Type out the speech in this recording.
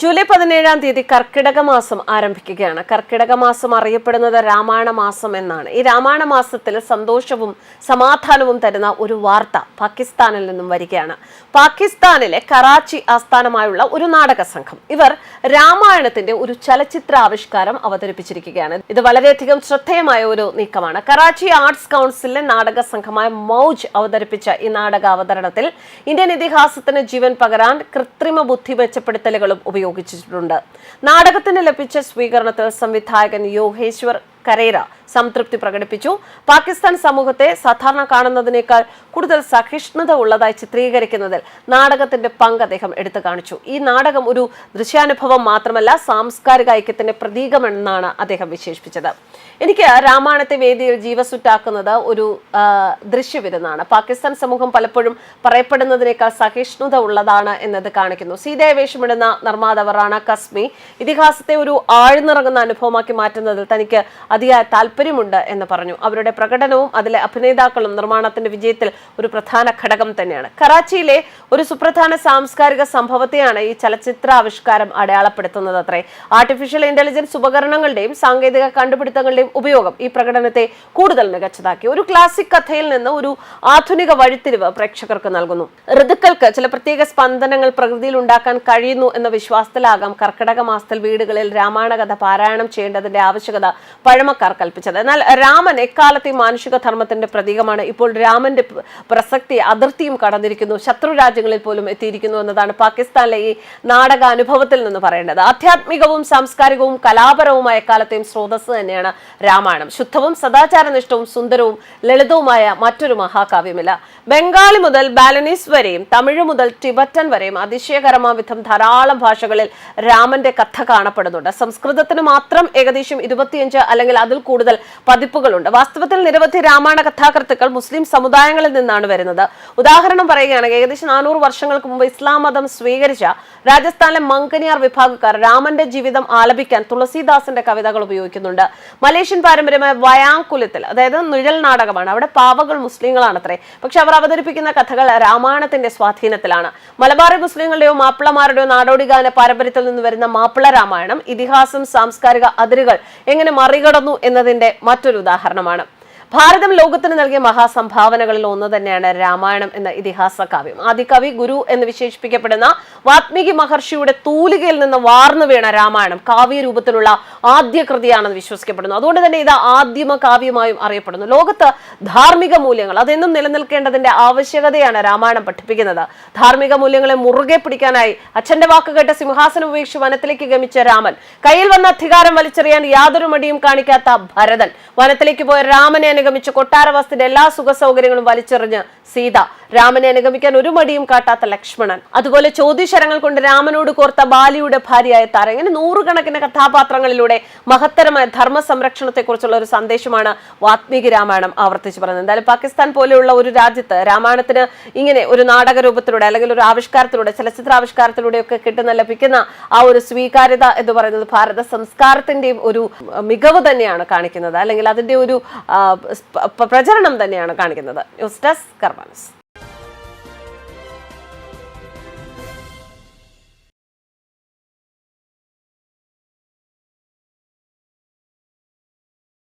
July പതിനേഴാം തീയതി കർക്കിടക മാസം ആരംഭിക്കുകയാണ്. കർക്കിടക മാസം അറിയപ്പെടുന്നത് രാമായണ മാസം എന്നാണ്. ഈ രാമായണ മാസത്തിൽ സന്തോഷവും സമാധാനവും തരുന്ന ഒരു വാർത്ത പാകിസ്ഥാനിൽ നിന്നും വരികയാണ്. പാകിസ്ഥാനിലെ കറാച്ചി ആസ്ഥാനമായുള്ള ഒരു നാടക സംഘം. ഇവർ രാമായണത്തിന്റെ ഒരു ചലച്ചിത്ര ആവിഷ്കാരം അവതരിപ്പിച്ചിരിക്കുകയാണ്. ഇത് വളരെയധികം ശ്രദ്ധേയമായ ഒരു നീക്കമാണ്. കറാച്ചി ആർട്സ് കൗൺസിലിലെ നാടക സംഘമായ മൗജ് അവതരിപ്പിച്ച ഈ നാടക അവതരണത്തിൽ ഇന്ത്യൻ ഇതിഹാസത്തിന് ജീവൻ പകരാൻ കൃത്രിമ ബുദ്ധി മെച്ചപ്പെടുത്തലുകളും ഉപയോഗിച്ചിട്ടുണ്ട് നാടകത്തിന് ലഭിച്ച സ്വീകരണത്തിൽ സംവിധായകൻ യോഗേശ്വർ കരേര സംതൃപ്തി പ്രകടിപ്പിച്ചു. പാകിസ്ഥാൻ സമൂഹത്തെ സാധാരണ കാണുന്നതിനേക്കാൾ കൂടുതൽ സഹിഷ്ണുത ഉള്ളതായി ചിത്രീകരിക്കുന്നതിൽ നാടകത്തിന്റെ പങ്ക് അദ്ദേഹം എടുത്തു കാണിച്ചു. ഈ നാടകം ഒരു ദൃശ്യാനുഭവം മാത്രമല്ല സാംസ്കാരിക ഐക്യത്തിന്റെ പ്രതീകമെന്നാണ് അദ്ദേഹം വിശേഷിപ്പിച്ചത്. എനിക്ക് രാമായണത്തെ വേദിയിൽ ജീവസുറ്റാക്കുന്നത് ഒരു ദൃശ്യവിരുന്നാണ്. പാകിസ്ഥാൻ സമൂഹം പലപ്പോഴും പറയപ്പെടുന്നതിനേക്കാൾ സഹിഷ്ണുത ഉള്ളതാണ് എന്നത് കാണിക്കുന്നു. സീതയെ വേഷമിടുന്ന നിർമ്മാതാവ് റാണ കസ്മി ഇതിഹാസത്തെ ഒരു ആഴ്ന്നിറങ്ങുന്ന അനുഭവമാക്കി മാറ്റുന്നതിൽ തനിക്ക് അതിയായ താല്പര്യമുണ്ട് എന്ന് പറഞ്ഞു. അവരുടെ പ്രകടനവും അതിലെ അഭിനേതാക്കളും നിർമ്മാണത്തിന്റെ വിജയത്തിൽ ഒരു പ്രധാന ഘടകം തന്നെയാണ്. കറാച്ചിയിലെ ഒരു സുപ്രധാന സാംസ്കാരിക സംഭവത്തെയാണ് ഈ ചലച്ചിത്ര ആവിഷ്കാരം അടയാളപ്പെടുത്തുന്നത് അത്രേ. ആർട്ടിഫിഷ്യൽ ഇന്റലിജൻസ് ഉപകരണങ്ങളുടെയും സാങ്കേതിക കണ്ടുപിടുത്തങ്ങളുടെയും ഉപയോഗം ഈ പ്രകടനത്തെ കൂടുതൽ മികച്ചതാക്കി. ഒരു ക്ലാസിക് കഥയിൽ നിന്ന് ഒരു ആധുനിക വഴിത്തിരിവ് പ്രേക്ഷകർക്ക് നൽകുന്നു. ഋതുക്കൾക്ക് ചില പ്രത്യേക സ്പന്ദനങ്ങൾ പ്രകൃതിയിൽ ഉണ്ടാക്കാൻ കഴിയുന്നു എന്ന വിശ്വാസത്തിലാകാം കർക്കിടക മാസത്തിൽ വീടുകളിൽ രാമായണ കഥ പാരായണം ചെയ്യേണ്ടതിന്റെ ആവശ്യകത. പഴമക്കാർ കൽപ്പിച്ചത്. എന്നാൽ രാമൻ എക്കാലത്തെയും മാനുഷിക ധർമ്മത്തിന്റെ പ്രതീകമാണ്. ഇപ്പോൾ രാമന്റെ പ്ര- പ്രസക്തി അതിർത്തിയും കടന്നിരിക്കുന്നു. ശത്രു രാജ്യങ്ങളിൽ പോലും എത്തിയിരിക്കുന്നു എന്നതാണ് പാകിസ്ഥാനിലെ ഈ നാടക അനുഭവത്തിൽ നിന്ന് പറയേണ്ടത്. ആധ്യാത്മികവും സാംസ്കാരികവും കലാപരവുമായ എക്കാലത്തെയും സ്രോതസ് തന്നെയാണ് രാമായണം. ശുദ്ധവും സദാചാരനിഷ്ഠവും സുന്ദരവും ലളിതവുമായ മറ്റൊരു മഹാകാവ്യമില്ല. ബംഗാളി മുതൽ ബാലനീസ് വരെയും തമിഴ് മുതൽ ടിബറ്റൻ വരെയും അതിശയകരമായ വിധം ധാരാളം ഭാഷകളിൽ രാമന്റെ കഥ കാണപ്പെടുന്നുണ്ട്. സംസ്കൃതത്തിന് മാത്രം ഏകദേശം ഇരുപത്തിയഞ്ച് അല്ലെങ്കിൽ അതിൽ കൂടുതൽ പതിപ്പുകളുണ്ട്. വാസ്തവത്തിൽ നിരവധി രാമായണ കഥാകൃത്തുക്കൾ മുസ്ലിം സമുദായങ്ങളിൽ നിന്നാണ് വരുന്നത്. ഉദാഹരണം പറയുകയാണെങ്കിൽ ഏകദേശം നാനൂറ് വർഷങ്ങൾക്ക് മുമ്പ് ഇസ്ലാം മതം സ്വീകരിച്ച രാജസ്ഥാനിലെ മങ്കനിയാർ വിഭാഗക്കാർ രാമന്റെ ജീവിതം ആലപിക്കാൻ തുളസീദാസിന്റെ കവിതകൾ ഉപയോഗിക്കുന്നുണ്ട്. മലേഷ്യൻ പാരമ്പര്യമായ വയാങ്കുലത്തിൽ അതായത് നിഴൽ നാടകമാണ്. അവിടെ പാവകൾ മുസ്ലിങ്ങളാണത്രേ. പക്ഷെ അവർ അവതരിപ്പിക്കുന്ന കഥകൾ രാമായണത്തിന്റെ സ്വാധീനത്തിലാണ്. മലബാറി മുസ്ലിങ്ങളുടെയോ മാപ്പിളമാരുടെയോ നാടോടി ഗാന പാരമ്പര്യത്തിൽ നിന്ന് വരുന്ന മാപ്പിള രാമായണം ഇതിഹാസം സാംസ്കാരിക അതിരുകൾ എങ്ങനെ മറികടന്നു എന്നതിന്റെ മറ്റൊരു ഉദാഹരണമാണ്. ഭാരതം ലോകത്തിന് നൽകിയ മഹാസംഭാവനകളിൽ ഒന്ന് തന്നെയാണ് രാമായണം എന്ന ഇതിഹാസ കാവ്യം. ആദികവി ഗുരു എന്ന് വിശേഷിപ്പിക്കപ്പെടുന്ന വാത്മീകി മഹർഷിയുടെ തൂലികയിൽ നിന്ന് വാർന്നു വീണ രാമായണം കാവ്യ രൂപത്തിലുള്ള ആദ്യ കൃതിയാണെന്ന് വിശ്വസിക്കപ്പെടുന്നു. അതുകൊണ്ട് തന്നെ ഇത് ആദ്യമ കാവ്യമായും അറിയപ്പെടുന്നു. ലോകത്ത് ധാർമ്മിക മൂല്യങ്ങൾ അതെന്നും നിലനിൽക്കേണ്ടതിന്റെ ആവശ്യകതയാണ് രാമായണം പഠിപ്പിക്കുന്നത്. ധാർമ്മിക മൂല്യങ്ങളെ മുറുകെ പിടിക്കാനായി അച്ഛന്റെ വാക്ക് കേട്ട് സിംഹാസനം ഉപേക്ഷിച്ച് വനത്തിലേക്ക് ഗമിച്ച രാമൻ കയ്യിൽ വന്ന അധികാരം വലിച്ചെറിയാൻ യാതൊരു മടിയും കാണിക്കാത്ത ഭരതൻ വനത്തിലേക്ക് പോയ രാമനെ അനുഗമിച്ച് കൊട്ടാരവാസത്തിന്റെ എല്ലാ സുഖ സൗകര്യങ്ങളും വലിച്ചെറിഞ്ഞ് സീത രാമനെ അനുഗമിക്കാൻ ഒരു മടിയും കാട്ടാത്ത ലക്ഷ്മണൻ. അതുപോലെ ചോദ്യശരങ്ങൾ കൊണ്ട് രാമനോട് കോർത്ത ബാലിയുടെ ഭാര്യയായ താര. ഇങ്ങനെ നൂറുകണക്കിന് കഥാപാത്രങ്ങളിലൂടെ മഹത്തരമായ ധർമ്മ സംരക്ഷണത്തെ കുറിച്ചുള്ള ഒരു സന്ദേശമാണ് വാത്മീകി രാമായണം ആവർത്തിച്ചു പറഞ്ഞത് എന്തായാലും പാകിസ്ഥാൻ പോലെയുള്ള ഒരു രാജ്യത്ത് രാമായണത്തിന് ഇങ്ങനെ ഒരു നാടക രൂപത്തിലൂടെ അല്ലെങ്കിൽ ഒരു ആവിഷ്കാരത്തിലൂടെ ചലച്ചിത്ര ആവിഷ്കാരത്തിലൂടെ ഒക്കെ കിട്ടുന്ന ലഭിക്കുന്ന ആ ഒരു സ്വീകാര്യത എന്ന് പറയുന്നത് ഭാരത സംസ്കാരത്തിന്റെയും ഒരു മികവ് തന്നെയാണ് കാണിക്കുന്നത്. അല്ലെങ്കിൽ അതിന്റെ ഒരു പ്രചരണം തന്നെയാണ് കാണിക്കുന്നത്. News desk കർമാനസ്